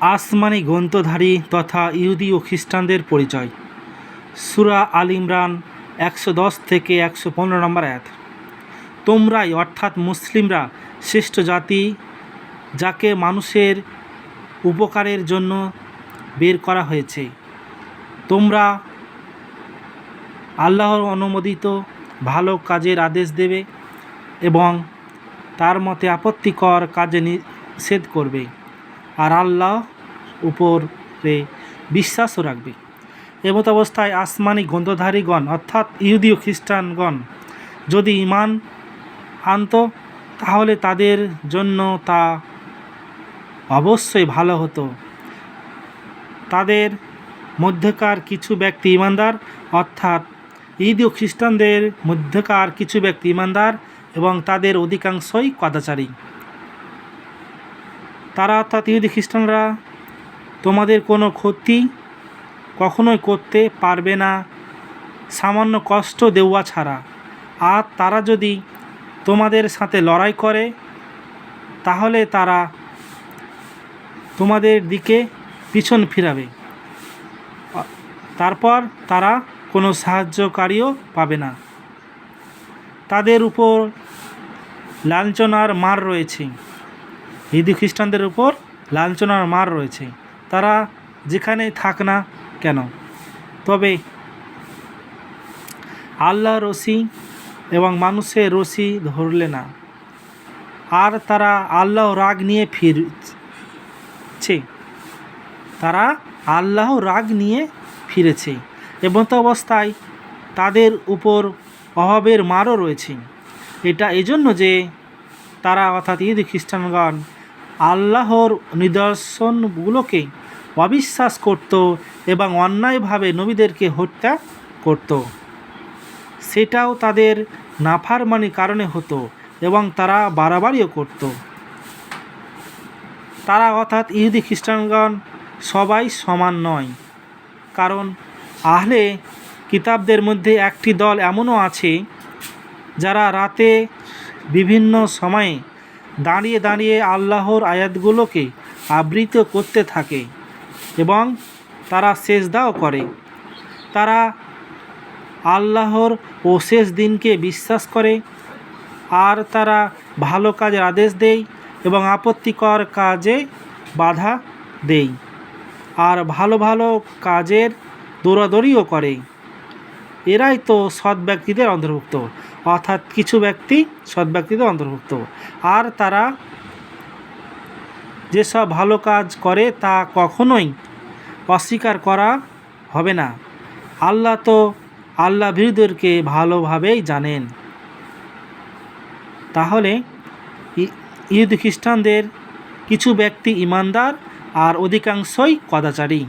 আসমানি গ্রন্থধারী তথা ইহুদি ও খ্রিস্টানদের পরিচয়। সুরা আল ইমরান একশো দশ থেকে একশো পনেরো নম্বর আয়াত। তোমরাই অর্থাৎ মুসলিমরা শ্রেষ্ঠ জাতি, যাকে মানুষের উপকারের জন্য বের করা হয়েছে। তোমরা আল্লাহর অনুমোদিত ভালো কাজের আদেশ দেবে এবং তার মতে আপত্তিকর কাজে নিষেধ করবে। আর আল্লাহ উপরে বিশ্বাসও রাখবে। এমত অবস্থায় আসমানি গন্ধধারীগণ, অর্থাৎ ইহুদি ও খ্রিস্টানগণ, যদি ইমান আনত, তাহলে তাদের জন্য তা অবশ্যই ভালো হতো। তাদের মধ্যকার কিছু ব্যক্তি ইমানদার অর্থাৎ ইহুদি ও খ্রিস্টানদের মধ্যকার কিছু ব্যক্তি ইমানদার এবং তাদের অধিকাংশই কদাচারী। তারা অর্থাৎ ইহুদি খ্রিস্টানরা, তোমাদের কোনো ক্ষতি কখনোই করতে পারবে না। সামান্য কষ্ট দেওয়া ছাড়া। আর তারা যদি তোমাদের সাথে লড়াই করে, তাহলে তারা তোমাদের দিকে পিছন ফিরাবে। তারপর তারা কোনো সাহায্যকারীও পাবে না। তাদের উপর লাঞ্ছনার মার রয়েছে। হিন্দু খ্রিস্টানদের উপর লাঞ্ছনার মার রয়েছে। তারা যেখানে থাক না কেন? তবে আল্লাহ রশি এবং মানুষের রশি ধরলে না। আর তারা আল্লাহ রাগ নিয়ে ফিরছে। তারা আল্লাহ রাগ নিয়ে ফিরেছে। এবং তো অবস্থায় তাদের উপর অভাবের মারও রয়েছে। এটা এজন্য যে তারা অর্থাৎ ইহুদি খ্রিস্টানগণ আল্লাহর নিদর্শনগুলোকে অবিশ্বাস করত এবং অন্যায়ভাবে নবীদেরকে হত্যা করত। সেটাও তাদের নাফারমানির কারণে হতো এবং তারা বাড়াবাড়িও করত। তারা অর্থাৎ ইহুদি খ্রিস্টানগণ সবাই সমান নয়। কারণ আহলে কিতাবদের মধ্যে একটি দল এমনও আছে যারা রাতে বিভিন্ন সময়ে দাঁড়িয়ে দাঁড়িয়ে আল্লাহর আয়াতগুলোকে আবৃত করতে থাকে এবং তারা সেজদাও করে। তারা আল্লাহর ও শেষ দিনকে বিশ্বাস করে আর তারা ভালো কাজের আদেশ দেয় এবং আপত্তিকর কাজে বাধা দেয় আর ভালো ভালো কাজের দৌড়াদৌড়িও করে। এরাই তো সৎ ব্যক্তিদের অন্তর্ভুক্ত। অর্থাৎ কিছু ব্যক্তি সৎ ব্যক্তিদের অন্তর্ভুক্ত। আর তারা যেসব ভালো কাজ করে তা কখনোই অস্বীকার করা হবে না। আল্লাহ তো আল্লাহ বিরুদ্ধকে ভালোভাবেই জানেন। তাহলে ইহুদি খ্রিস্টানদের কিছু ব্যক্তি ইমানদার আর অধিকাংশই কদাচারী